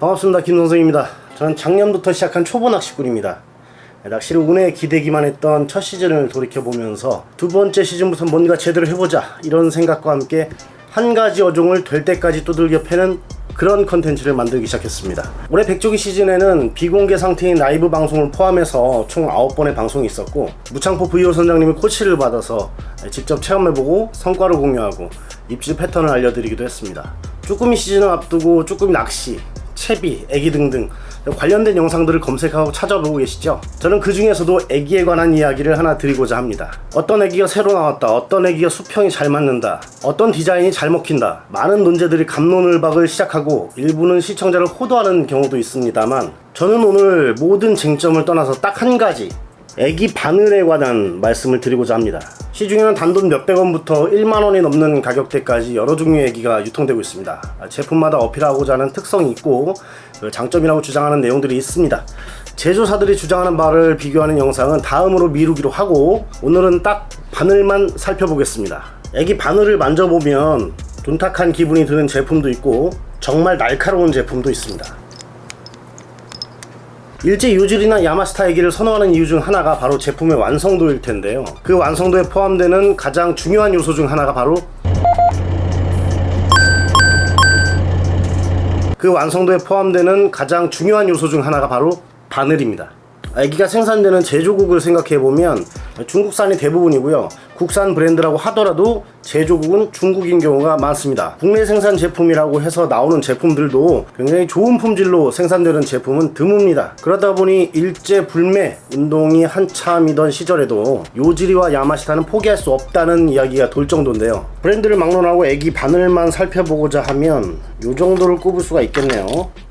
반갑습니다. 김동성입니다. 저는 작년부터 시작한 초보 낚시꾼입니다. 낚시를 운에 기대기만 했던 첫 시즌을 돌이켜보면서 두 번째 시즌부터 뭔가 제대로 해보자 이런 생각과 함께 한 가지 어종을 될 때까지 두들겨 패는 그런 컨텐츠를 만들기 시작했습니다. 올해 백조기 시즌에는 비공개 상태인 라이브 방송을 포함해서 총 9번의 방송이 있었고 무창포 VO 선장님의 코치를 받아서 직접 체험해보고 성과를 공유하고 입질 패턴을 알려드리기도 했습니다. 쭈꾸미 시즌을 앞두고 쭈꾸미 낚시, 채비, 애기 등등 관련된 영상들을 검색하고 찾아보고 계시죠? 저는 그 중에서도 애기에 관한 이야기를 하나 드리고자 합니다. 어떤 애기가 새로 나왔다, 어떤 애기가 수평이 잘 맞는다, 어떤 디자인이 잘 먹힌다. 많은 논제들이 감론을박을 시작하고 일부는 시청자를 호도하는 경우도 있습니다만 저는 오늘 모든 쟁점을 떠나서 딱 한 가지 애기 바늘에 관한 말씀을 드리고자 합니다. 시중에는 단돈 몇백 원부터 1만 원이 넘는 가격대까지 여러 종류의 애기가 유통되고 있습니다. 아, 제품마다 어필하고자 하는 특성이 있고 그 장점이라고 주장하는 내용들이 있습니다. 제조사들이 주장하는 바를 비교하는 영상은 다음으로 미루기로 하고 오늘은 딱 바늘만 살펴보겠습니다. 애기 바늘을 만져보면 둔탁한 기분이 드는 제품도 있고 정말 날카로운 제품도 있습니다. 일제 유질이나 야마스타 애기를 선호하는 이유 중 하나가 바로 제품의 완성도일 텐데요. 그 완성도에 포함되는 가장 중요한 요소 중 하나가 바로 그 완성도에 포함되는 가장 중요한 요소 중 하나가 바로 바늘입니다. 애기가 생산되는 제조국을 생각해 보면 중국산이 대부분이고요. 국산 브랜드라고 하더라도 제조국은 중국인 경우가 많습니다. 국내 생산 제품이라고 해서 나오는 제품들도 굉장히 좋은 품질로 생산되는 제품은 드뭅니다. 그러다 보니 일제 불매 운동이 한참이던 시절에도 요지리와 야마시타는 포기할 수 없다는 이야기가 돌 정도인데요. 브랜드를 막론하고 애기 바늘만 살펴보고자 하면 요 정도를 꼽을 수가 있겠네요.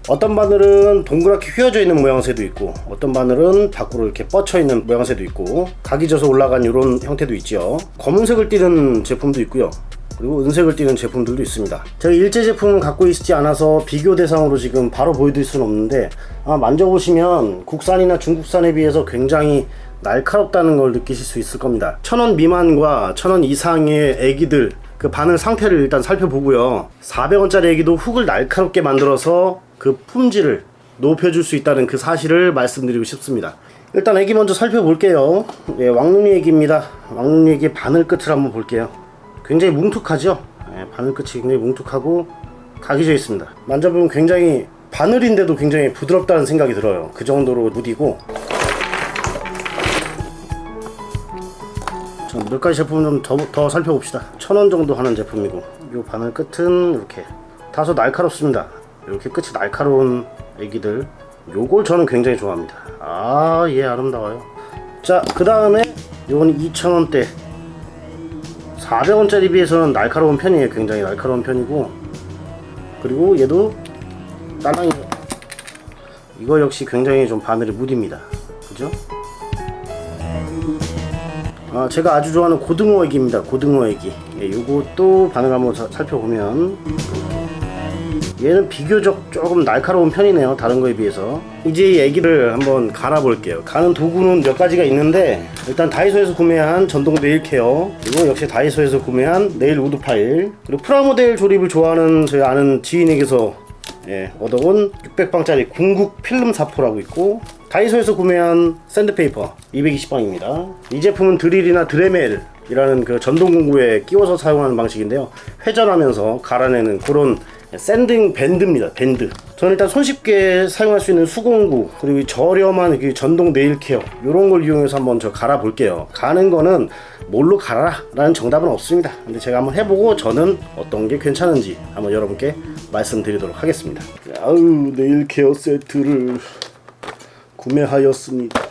어떤 바늘은 동그랗게 휘어져 있는 모양새도 있고 어떤 바늘은 밖으로 이렇게 뻗쳐 있는 모양새도 있고 각이 져서 올라간 이런 형태도 있죠. 검은색을 띠는 제품도 있고요. 그리고 은색을 띠는 제품들도 있습니다. 제가 일제 제품은 갖고 있지 않아서 비교 대상으로 지금 바로 보여드릴 수는 없는데 아마 만져보시면 국산이나 중국산에 비해서 굉장히 날카롭다는 걸 느끼실 수 있을 겁니다. 천원 미만과 천원 이상의 애기들 그 바늘 상태를 일단 살펴보고요. 400원짜리 애기도 훅을 날카롭게 만들어서 그 품질을 높여줄 수 있다는 그 사실을 말씀드리고 싶습니다. 일단 애기 먼저 살펴볼게요. 예, 왕눈이 애기입니다. 왕눈이 애기 바늘 끝을 한번 볼게요. 굉장히 뭉툭하죠? 예, 바늘 끝이 굉장히 뭉툭하고 각이 져 있습니다. 만져보면 굉장히 바늘인데도 굉장히 부드럽다는 생각이 들어요. 그 정도로 무디고 자, 몇 가지 제품 좀 더, 더 살펴봅시다. 천 원 정도 하는 제품이고 이 바늘 끝은 이렇게 다소 날카롭습니다. 이렇게 끝이 날카로운 애기들. 요걸 저는 굉장히 좋아합니다. 아 예 아름다워요. 자 그 다음에 요건 2,000원대. 400원짜리 비해서는 날카로운 편이에요. 굉장히 날카로운 편이고. 그리고 얘도 딸랑이. 이거 역시 굉장히 좀 바늘이 무딥니다. 그죠? 아, 제가 아주 좋아하는 고등어 애기입니다. 고등어 애기. 예, 요것도 바늘 한번 사- 살펴보면 얘는 비교적 조금 날카로운 편이네요 다른 거에 비해서. 이제 이 애기를 한번 갈아 볼게요. 가는 도구는 몇 가지가 있는데 일단 다이소에서 구매한 전동 네일 케어 그리고 역시 다이소에서 구매한 네일 우드 파일 그리고 프라모델 조립을 좋아하는 저희 아는 지인에게서 예, 얻어온 600방짜리 궁극 필름 사포라고 있고 다이소에서 구매한 샌드페이퍼 220방입니다. 이 제품은 드릴이나 드레멜 이라는 그 전동 공구에 끼워서 사용하는 방식인데요. 회전하면서 갈아내는 그런 샌딩 밴드입니다. 밴드. 저는 일단 손쉽게 사용할 수 있는 수공구 그리고 이 저렴한 그 전동 네일 케어 이런 걸 이용해서 한번 저 갈아 볼게요. 가는 거는 뭘로 갈아라는 정답은 없습니다. 근데 제가 한번 해보고 저는 어떤 게 괜찮은지 한번 여러분께 말씀드리도록 하겠습니다. 아우 네일 케어 세트를 구매하였습니다.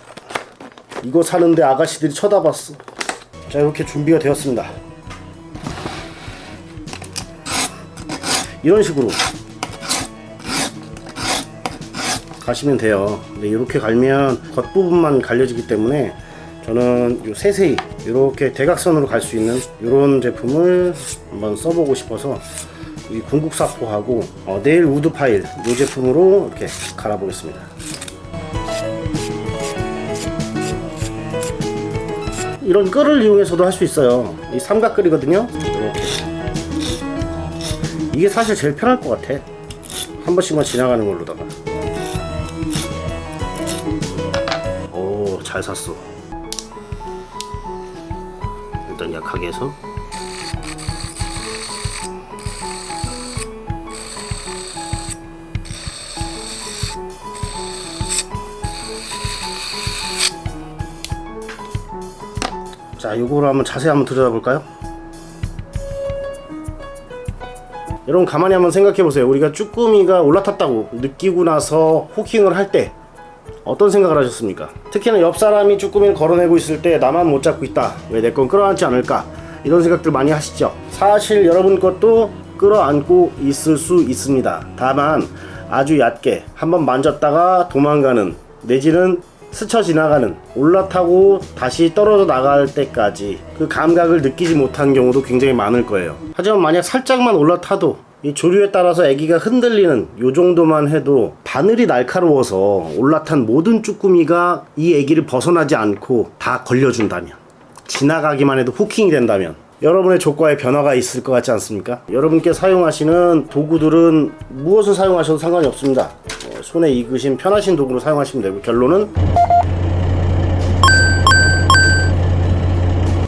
이거 사는데 아가씨들이 쳐다봤어. 자 이렇게 준비가 되었습니다. 이런 식으로 가시면 돼요. 근데 이렇게 갈면 겉부분만 갈려지기 때문에 저는 요 세세히 이렇게 대각선으로 갈 수 있는 이런 제품을 한번 써보고 싶어서 이 궁극사포하고 어, 네일 우드 파일 이 제품으로 이렇게 갈아 보겠습니다. 이런 끌을 이용해서도 할 수 있어요. 이 삼각끌이거든요. 이게 사실 제일 편할 것 같아. 한 번씩만 지나가는 걸로다가 오 잘 샀어 일단 약하게 해서 자 요거를 한번 자세히 한번 들여다볼까요? 여러분 가만히 한번 생각해 보세요. 우리가 쭈꾸미가 올라탔다고 느끼고 나서 호킹을 할 때 어떤 생각을 하셨습니까? 특히나 옆 사람이 쭈꾸미를 걸어내고 있을 때 나만 못 잡고 있다. 왜 내 건 끌어안지 않을까? 이런 생각들 많이 하시죠. 사실 여러분 것도 끌어안고 있을 수 있습니다. 다만 아주 얕게 한번 만졌다가 도망가는 내지는 스쳐 지나가는 올라타고 다시 떨어져 나갈 때까지 그 감각을 느끼지 못한 경우도 굉장히 많을 거예요. 하지만 만약 살짝만 올라타도 이 조류에 따라서 아기가 흔들리는 요 정도만 해도 바늘이 날카로워서 올라탄 모든 쭈꾸미가 이 아기를 벗어나지 않고 다 걸려준다면 지나가기만 해도 후킹이 된다면 여러분의 조과에 변화가 있을 것 같지 않습니까? 여러분께 사용하시는 도구들은 무엇을 사용하셔도 상관이 없습니다. 어, 손에 익으신 편하신 도구로 사용하시면 되고 결론은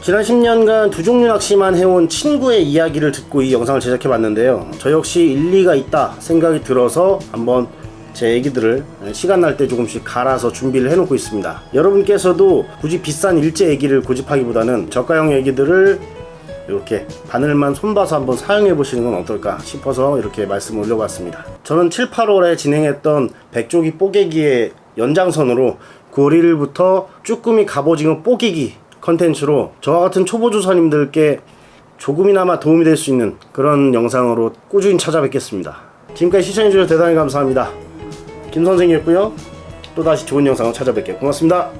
지난 10년간 두 종류 낚시만 해온 친구의 이야기를 듣고 이 영상을 제작해 봤는데요. 저 역시 일리가 있다 생각이 들어서 한번 제 애기들을 시간 날 때 조금씩 갈아서 준비를 해놓고 있습니다. 여러분께서도 굳이 비싼 일제 애기를 고집하기보다는 저가형 애기들을 이렇게 바늘만 손봐서 한번 사용해 보시는 건 어떨까 싶어서 이렇게 말씀을 올려봤습니다. 저는 7, 8월에 진행했던 백조기 뽀개기의 연장선으로 9월 1일부터 쭈꾸미 갑오징어 뽀개기 컨텐츠로 저와 같은 초보 조사님들께 조금이나마 도움이 될 수 있는 그런 영상으로 꾸준히 찾아뵙겠습니다. 지금까지 시청해주셔서 대단히 감사합니다. 김 선생이었고요. 또 다시 좋은 영상으로 찾아뵐게요. 고맙습니다.